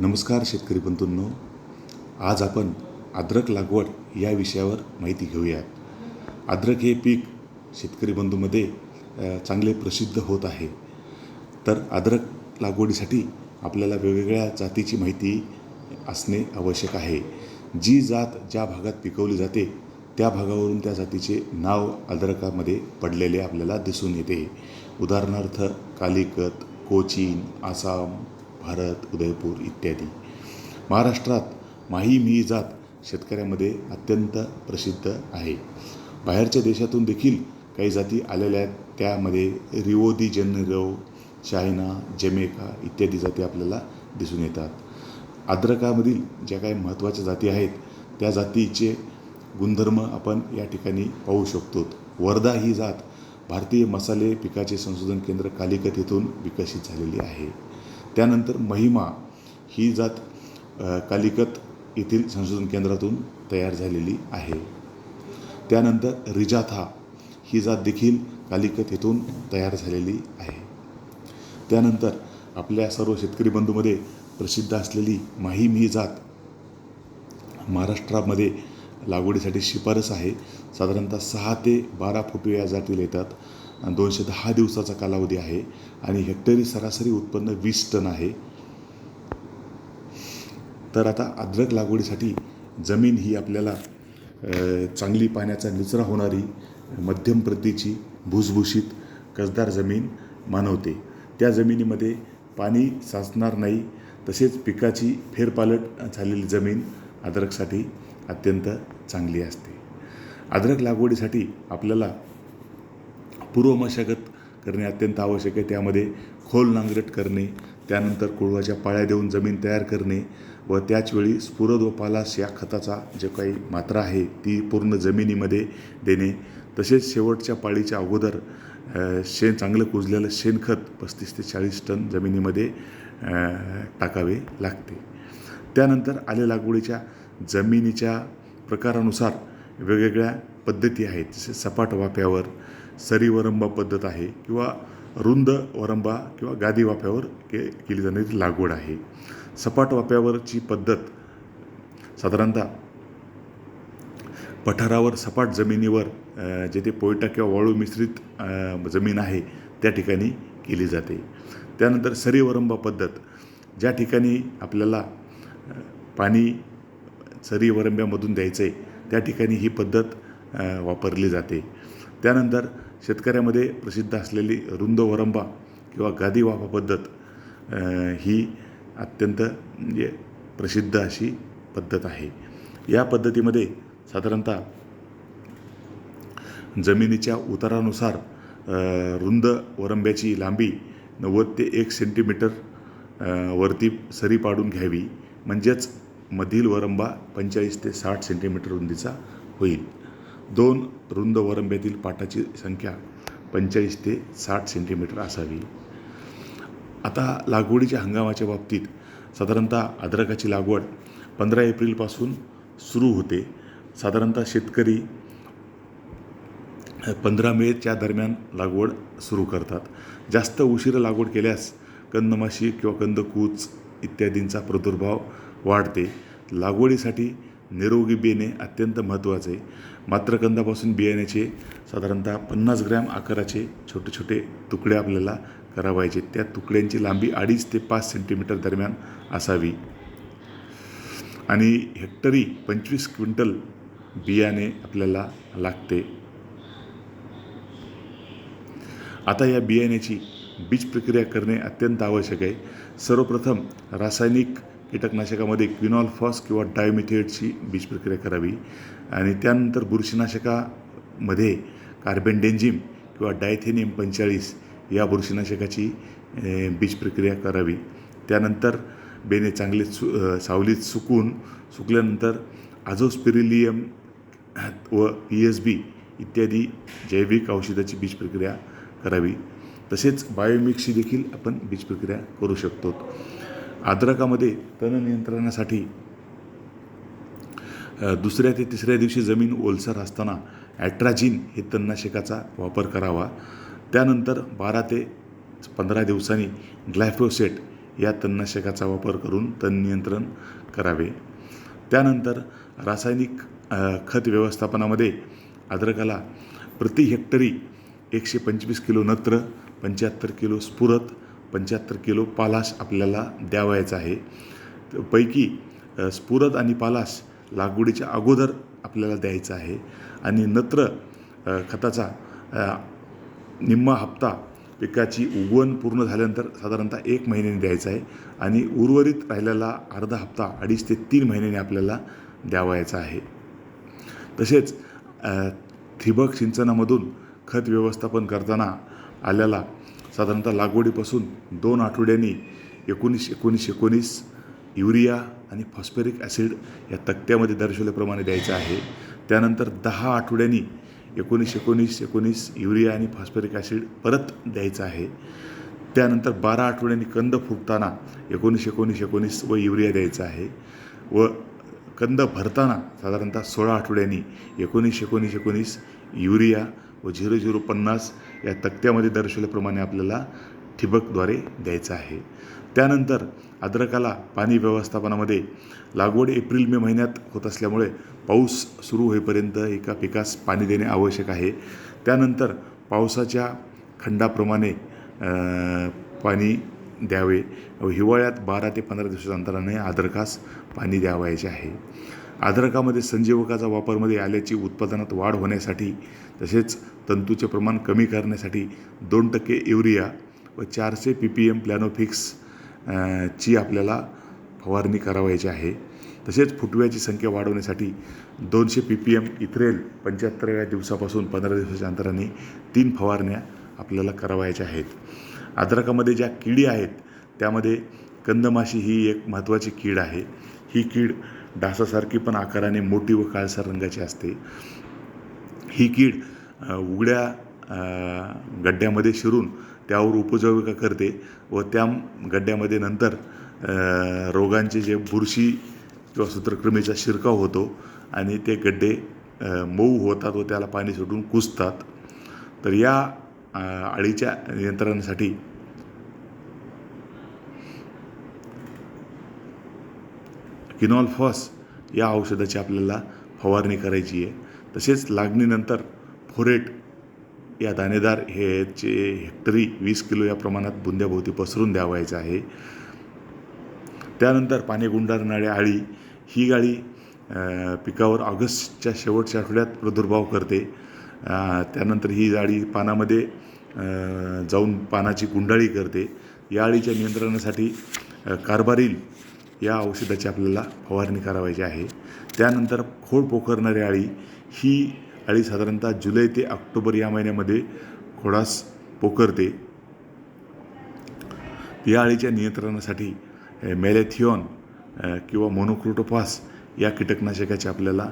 नमस्कार शेतकरी बंधूंनो. आज आपण अद्रक लागवड या विषयावर माहिती घेऊयात. अद्रक हे पीक शेतकरी बंधूमध्ये चांगले प्रसिद्ध होत आहे. तर अद्रक लागवडीसाठी आपल्याला वेगवेगळ्या जातीची माहिती असणे आवश्यक आहे. जी जात ज्या भागात पिकवली जाते त्या भागावरून त्या जातीचे नाव अद्रकामध्ये पडलेले आपल्याला दिसून येते. उदाहरणार्थ कालिकत कोचीन आसाम भारत उदयपूर इत्यादी. महाराष्ट्रात माही ही जात शेतकऱ्यामध्ये अत्यंत प्रसिद्ध आहे. बाहेरच्या देशातून देखील काही जाती आलेल्या आहेत. त्यामध्ये Rio de Janeiro China Jamaica इत्यादी जाती आपल्याला दिसून येतात. अद्रकामधील ज्या काही महत्त्वाच्या जाती आहेत त्या जातीचे गुणधर्म आपण या ठिकाणी पाहू शकतो. वर्धा ही जात भारतीय मसाले पिकाचे संशोधन केंद्र कालिकत येथून विकसित झालेली आहे. त्यानंतर महिमा ही जात कालिकत येथील संशोधन केंद्रातून तयार झालेली आहे. त्यानंतर रिजाथा ही जात देखील कालिकत येथून तयार झालेली आहे. त्यानंतर आपल्या सर्व शेतकरी बंधूमध्ये प्रसिद्ध असलेली माहीम ही जात महाराष्ट्रामध्ये लागवडीसाठी शिफारस आहे. साधारणतः सहा ते बारा फुटू या जातील येतात. दोनशे दहा दिवसाचा कालावधी आहे आणि हेक्टरी सरासरी उत्पन्न वीस टन आहे. तर आता अद्रक लागवडीसाठी जमीन ही आपल्याला चांगली पाण्याचा निचरा होणारी मध्यम प्रतीची भुसभुशीत कसदार जमीन मानवते. त्या जमिनीमध्ये पाणी साचणार नाही तसेच पिकाची फेरपालट झालेली जमीन अद्रकसाठी अत्यंत चांगली असते. अद्रक लागवडीसाठी आपल्याला पूर्व मशागत करणे अत्यंत आवश्यक आहे. त्यामध्ये खोल नांगरट करणे त्यानंतर कुळवाच्या पाळ्या देऊन जमीन तयार करणे व त्याचवेळी स्फुरद व पालास या खताचा जे काही मात्रा आहे ती पूर्ण जमिनीमध्ये देणे. तसेच शेवटच्या पाळीच्या अगोदर शेण चांगलं कुजलेलं शेणखत पस्तीस ते चाळीस टन जमिनीमध्ये टाकावे लागते. त्यानंतर आले लागवडीच्या जमिनीच्या प्रकारानुसार वेगवेगळ्या पद्धती आहेत. जसे सपाट वाफ्यावर सरी वरंबा पद्धत आहे किंवा रुंद वरंबा किंवा गादी वाफ्यावर के केली जाणारी लागवड आहे. सपाट वाफ्यावरची पद्धत साधारणतः पठारावर सपाट जमिनीवर जेथे पोयटा किंवा वाळू मिश्रित जमीन आहे त्या ठिकाणी केली जाते. त्यानंतर सरीवरंबा पद्धत ज्या ठिकाणी आपल्याला पाणी सरी वरंब्यामधून द्यायचं आहे त्या ठिकाणी ही पद्धत वापरली जाते. त्यानंतर शेतकऱ्यामध्ये प्रसिद्ध असलेली रुंद वरंबा किंवा गादी वाफा पद्धत ही अत्यंत म्हणजे प्रसिद्ध अशी पद्धत आहे. या पद्धतीमध्ये साधारणतः जमिनीच्या उतारानुसार रुंद वरंब्याची लांबी नव्वद ते एक सेंटीमीटर वरती सरी पाडून घ्यावी. म्हणजेच मधील वरंबा पंचेचाळीस ते साठ सेंटीमीटर रुंदीचा होईल. दोन रुंद वरंब्यातील पाटाची संख्या पंचेचाळीस ते साठ सेंटीमीटर असावी. आता लागवडीच्या हंगामाच्या बाबतीत साधारणतः अद्रकाची लागवड पंधरा एप्रिलपासून सुरू होते. साधारणतः शेतकरी पंधरा मेच्या दरम्यान लागवड सुरू करतात. जास्त उशीर लागवड केल्यास कंदमाशी किंवा कंदकूच इत्यादींचा प्रादुर्भाव वाढते. लागवडीसाठी निरोगी बियाणे अत्यंत महत्त्वाचे. आहे मात्र कंदापासून बियाण्याचे साधारणतः पन्नास ग्रॅम आकाराचे छोटे छोटे तुकडे आपल्याला करावायचे. त्या तुकड्यांची लांबी अडीच ते पाच सेंटीमीटर दरम्यान असावी. आणि हेक्टरी पंचवीस क्विंटल बियाणे आपल्याला लागते. आता या बियाण्याची बीज प्रक्रिया करणे अत्यंत आवश्यक आहे. सर्वप्रथम रासायनिक कीटकनाशकामध्ये क्विनॉल्फॉस किंवा डायमिथेटची बीज प्रक्रिया करावी. आणि त्यानंतर बुरशीनाशकामध्ये कार्बेनडेंजिम किंवा डायथेनियम पंचेचाळीस या बुरशीनाशकाची बीज प्रक्रिया करावी. त्यानंतर बेने चांगले सु सावलीत सुकून सुकल्यानंतर आझोस्पिरिलियम व पी एस बी इत्यादी जैविक औषधाची बीज प्रक्रिया करावी. तसेच बायोमिक्सची देखील आपण बीज प्रक्रिया करू शकतो. अद्रकामध्ये तण नियंत्रणासाठी दुसऱ्या ते तिसऱ्या दिवशी जमीन ओलसर असताना ॲट्राजिन हे तणनाशकाचा वापर करावा. त्यानंतर बारा ते पंधरा दिवसांनी ग्लायफोसेट या तणनाशकाचा वापर करून तण नियंत्रण करावे. त्यानंतर रासायनिक खत व्यवस्थापनामध्ये अद्रकाला प्रति हेक्टरी एकशे पंचवीस किलो नत्र पंच्याहत्तर किलो स्फुरत पंच्याहत्तर किलो पालाश आपल्याला द्यावायचा आहे. पैकी स्फुरद आणि पालाश लागवडीच्या अगोदर आपल्याला द्यायचा आहे. आणि नत्र खताचा निम्मा हप्ता पिकाची उगवण पूर्ण झाल्यानंतर साधारणतः एक महिन्याने द्यायचा आहे. आणि उर्वरित राहिलेला अर्धा हप्ता अडीच ते तीन महिन्याने आपल्याला द्यावायचा आहे. तसेच ठिबक सिंचनामधून खत व्यवस्थापन करताना आल्याला साधारणतः लागवडीपासून दोन आठवड्यांनी एकोणीस एकोणीस एकोणीस युरिया आणि फॉस्फरिक ॲसिड या तक्त्यामध्ये दर्शवल्याप्रमाणे द्यायचं आहे. त्यानंतर दहा आठवड्यांनी एकोणीस एकोणीस एकोणीस युरिया आणि फॉस्फरिक ॲसिड परत द्यायचं आहे. त्यानंतर बारा आठवड्यांनी कंद फुगताना एकोणीस एकोणीस एकोणीस व युरिया द्यायचा आहे व कंद भरताना साधारणतः सोळा आठवड्यांनी एकोणीस एकोणीस एकोणीस युरिया व झिरो झिरो पन्नास या तक्त्यामध्ये दर्शवल्याप्रमाणे आपल्याला ठिबकद्वारे द्यायचं आहे. त्यानंतर अद्रकाला पाणी व्यवस्थापनामध्ये लागवड एप्रिल मे महिन्यात होत असल्यामुळे पाऊस सुरू होईपर्यंत एका पिकास पाणी देणे आवश्यक आहे. त्यानंतर पावसाच्या खंडाप्रमाणे पाणी द्यावे व हिवाळ्यात बारा ते पंधरा दिवसाच्या अंतराने अद्रकास पाणी द्यावायचे आहे. अद्रकामध्ये संजीवकाचा वापरमध्ये आल्याची उत्पादनात वाढ होण्यासाठी तसेच तंतूचे प्रमाण कमी करण्यासाठी दोन टक्के युरिया व चारशे पी पी एम प्लॅनोफिक्स ची आपल्याला फवारणी करावायची आहे. तसेच फुटव्याची संख्या वाढवण्यासाठी दोनशे पी पी एम इथ्रेल पंच्याहत्तराव्या दिवसापासून पंधरा दिवसाच्या अंतराने तीन फवारण्या आपल्याला करावायच्या आहेत. अद्रकामध्ये ज्या किडी आहेत त्यामध्ये कंदमाशी ही एक महत्त्वाची कीड आहे. ही कीड डासासारखी पण आकाराने मोठी व काळसर रंगाची असते. ही कीड उघड्या गड्ड्यामध्ये शिरून त्यावर उपजीविका करते व त्या गड्ड्यामध्ये नंतर रोगांचे जे बुरशी किंवा सूत्रकृमीचा शिरकाव होतो आणि ते गड्डे मऊ होतात व त्याला पाणी सुटून कुजतात. तर या अळीच्या नियंत्रणासाठी किनॉलफॉस या औषधाची आपल्याला फवारणी करायची आहे. तसेच लागणीनंतर फोरेट या दाणेदार ह्याचे हेक्टरी वीस किलो या प्रमाणात बुंद्याभोवती पसरून द्यावायचं आहे. त्यानंतर पाणी गुंडारणारी आळी ही गाळी पिकावर ऑगस्टच्या शेवटच्या आठवड्यात प्रादुर्भाव करते. त्यानंतर ही जाळी पानामध्ये जाऊन पानाची गुंडाळी करते. या अळीच्या नियंत्रणासाठी कारभारील या औषधाची आपल्याला फवारणी करावायची आहे. त्यानंतर खोड पोखरणारी अळी ही अळी साधारणतः जुलै ते ऑक्टोबर या महिन्यामध्ये खोडास पोखरते. या अळीच्या नियंत्रणासाठी मॅलेथिओन किंवा मोनोक्रोटोफास या कीटकनाशकाची आपल्याला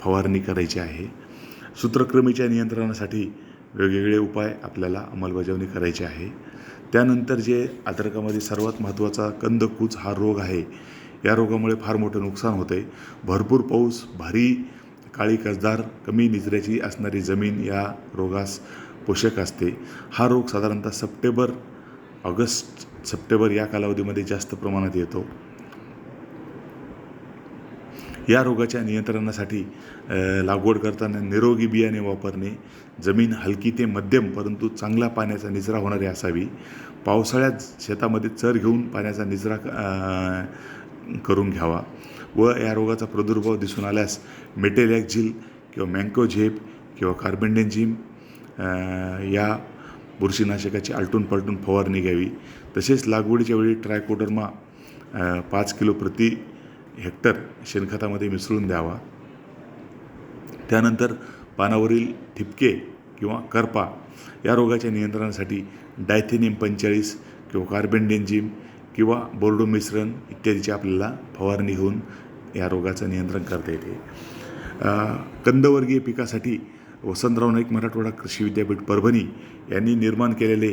फवारणी करायची आहे. सूत्रकृमीच्या नियंत्रणासाठी वेगवेगळे उपाय आपल्याला अंमलबजावणी करायची आहे. त्यानंतर जे अद्रकामध्ये सर्वात महत्त्वाचा कंदकूच हा रोग आहे या रोगामुळे फार मोठं नुकसान होतं आहे भरपूर पाऊस भारी काळी कसदार कमी निचऱ्याची असणारी जमीन या रोगास पोषक असते. हा रोग साधारणतः सप्टेंबर ऑगस्ट सप्टेंबर या कालावधीमध्ये जास्त प्रमाणात येतो. या रोगाच्या नियंत्रणासाठी लागवड करताना निरोगी बियाणे वापरणे जमीन हलकी ते मध्यम परंतु चांगला पाण्याचा निचरा होणारी असावी. पावसाळ्यात शेतामध्ये चर घेऊन पाण्याचा निचरा करून घ्यावा व या रोगाचा प्रादुर्भाव दिसून आल्यास मेटेलॅक्झिल किंवा मँकोझेप किंवा कार्बेंडेन्झिम या बुरशीनाशकाची आलटून पलटून फवारणी घ्यावी. तसेच लागवडीच्या वेळी ट्रायकोडर्मा पाच किलो प्रति हेक्टर शेणखतामध्ये मिसळून द्यावा. त्यानंतर पानावरील ठिपके किंवा करपा या रोगाच्या नियंत्रणासाठी डायथेनियम पंचेचाळीस किंवा कार्बेंडेंजिम किंवा बोर्डो मिश्रण इत्यादीची आपल्याला फवारणी घेऊन या रोगाचं नियंत्रण करता येते. कंदवर्गीय पिकासाठी वसंतराव नाईक मराठवाडा कृषी विद्यापीठ परभणी यांनी निर्माण केलेले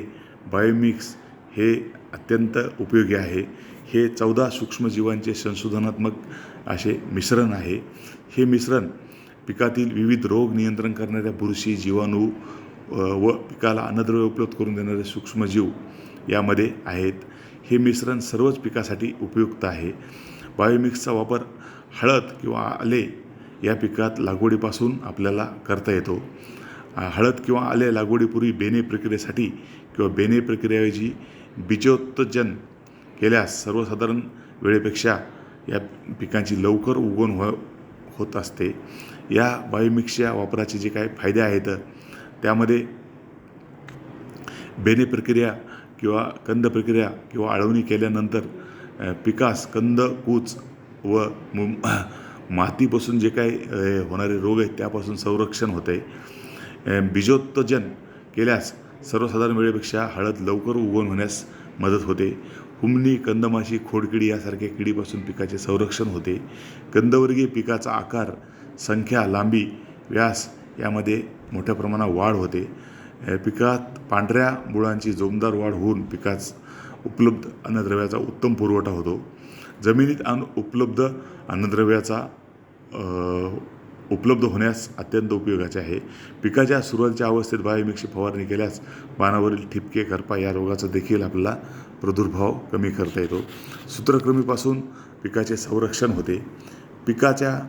बायोमिक्स हे अत्यंत उपयोगी आहे. हे चौदा सूक्ष्मजीवांचे संशोधनात्मक असे मिश्रण आहे. हे मिश्रण पिकातील विविध रोग नियंत्रण करणाऱ्या बुरशी जीवाणू व पिकाला अन्नद्रव्य उपलब्ध करून देणारे सूक्ष्मजीव यामध्ये आहेत. हे मिश्रण सर्वच पिकासाठी उपयुक्त आहे. बायोमिक्सचा वापर हळद किंवा आले या पिकात लागवडीपासून आपल्याला करता येतो. हळद किंवा आले लागवडीपूर्वी बेने प्रक्रियेसाठी किंवा बेने प्रक्रियेऐवजी बीजोत्तजन केल्यास सर्वसाधारण वेळेपेक्षा या पिकांची लवकर उगवण हो होत असते. या बायोमिक्सच्या वापराचे जे काही फायदे आहेत त्यामध्ये बेने प्रक्रिया किंवा कंद प्रक्रिया किंवा आळवणी केल्यानंतर पिकास कंद कूच व मातीपासून जे काही होणारे रोग आहेत त्यापासून संरक्षण होते. बीजोत्तजन बीजोत्तेजन केल्यास सर्वसाधारण वेळेपेक्षा हळद लवकर उगवण होण्यास मदत होते. हुमणी कंदमाशी खोडकिडी यासारख्या किडीपासून पिकाचे संरक्षण होते. कंदवर्गीय पिकाचा आकार संख्या लांबी व्यास यामध्ये मोठ्या प्रमाणात वाढ होते. पिकात पांढऱ्या मुळांची जोमदार वाढ होऊन पिकास उपलब्ध अन्नद्रव्याचा उत्तम पुरवठा होतो. जमिनीत अन्न उपलब्ध अन्नद्रव्याचा उपलब्ध होण्यास अत्यंत उपयोगाचे आहे. पिकाच्या सुरुवातीच्या अवस्थेत बायोमिक्सची फवारणी केल्यास पानावरील ठिपके करपा या रोगाचा देखील आपला प्रादुर्भाव कमी करता येतो. सूत्रकृमीपासून पिकाचे संरक्षण होते. पिकाच्या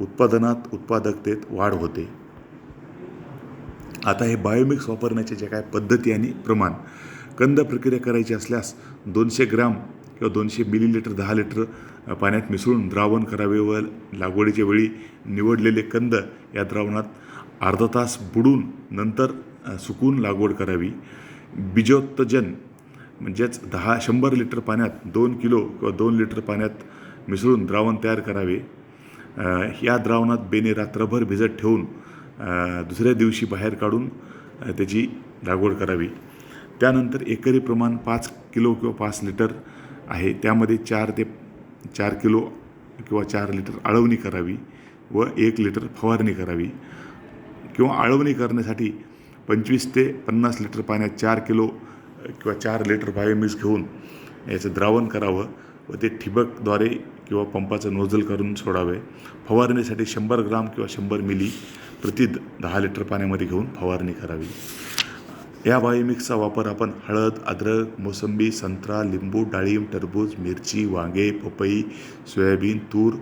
उत्पादनात उत्पादकतेत वाढ होते. आता हे बायोमिक्स वापरण्याचे जे काय पद्धती आणि प्रमाण कंद प्रक्रिया करायची असल्यास दोनशे ग्राम किंवा दोनशे मिलीलिटर दहा लिटर पाण्यात मिसळून द्रावण करावे व लागवडीच्या वेळी निवडलेले कंद या द्रावणात अर्धा तास बुडून नंतर सुकून लागवड करावी. बीजोत्तजन म्हणजेच दहा शंभर लिटर पाण्यात दोन किलो किंवा दोन लिटर पाण्यात मिसळून द्रावण तयार करावे. या द्रावणात बेने रात्रभर भिजत ठेवून दुसऱ्या दिवशी बाहेर काढून त्याची लागवड करावी. त्यानंतर एकरी प्रमाण पाच किलो किंवा पाच लिटर आहे. त्यामध्ये चार ते चार किलो किंवा चार लिटर आळवणी करावी व एक लिटर फवारणी करावी किंवा आळवणी करण्यासाठी पंचवीस ते पन्नास लिटर पाण्यात चार किलो किंवा चार लिटर बायोमिक्स घेऊन याचं द्रावण करावं व ते ठिबकद्वारे किंवा पंपाचं नोझल करून सोडावे. फवारणीसाठी शंभर ग्राम किंवा शंभर मिली प्रति दहा लिटर पाण्यामध्ये घेऊन फवारणी करावी. या बायोमिक्सचा वापर आपण हळद अद्रक मोसंबी संत्रा लिंबू डाळिंब टरबूज मिरची वांगे पपई सोयाबीन तूर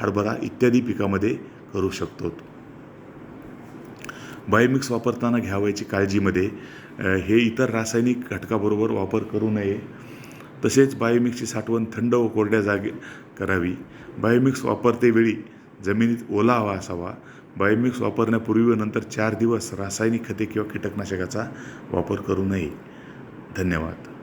हरभरा इत्यादी पिकामध्ये करू शकतो. बायोमिक्स वापरताना घ्यावयाची काळजीमध्ये हे इतर रासायनिक घटकाबरोबर वापर करू नये. तसेच बायोमिक्सची साठवण थंड व कोरड्या जागे करावी. बायोमिक्स वापरतेवेळी जमिनीत ओलावा असावा बायोमिक्स वापरण्यापूर्वी व नंतर चार दिवस रासायनिक खते किंवा कीटकनाशकाचा वापर करू नये. धन्यवाद.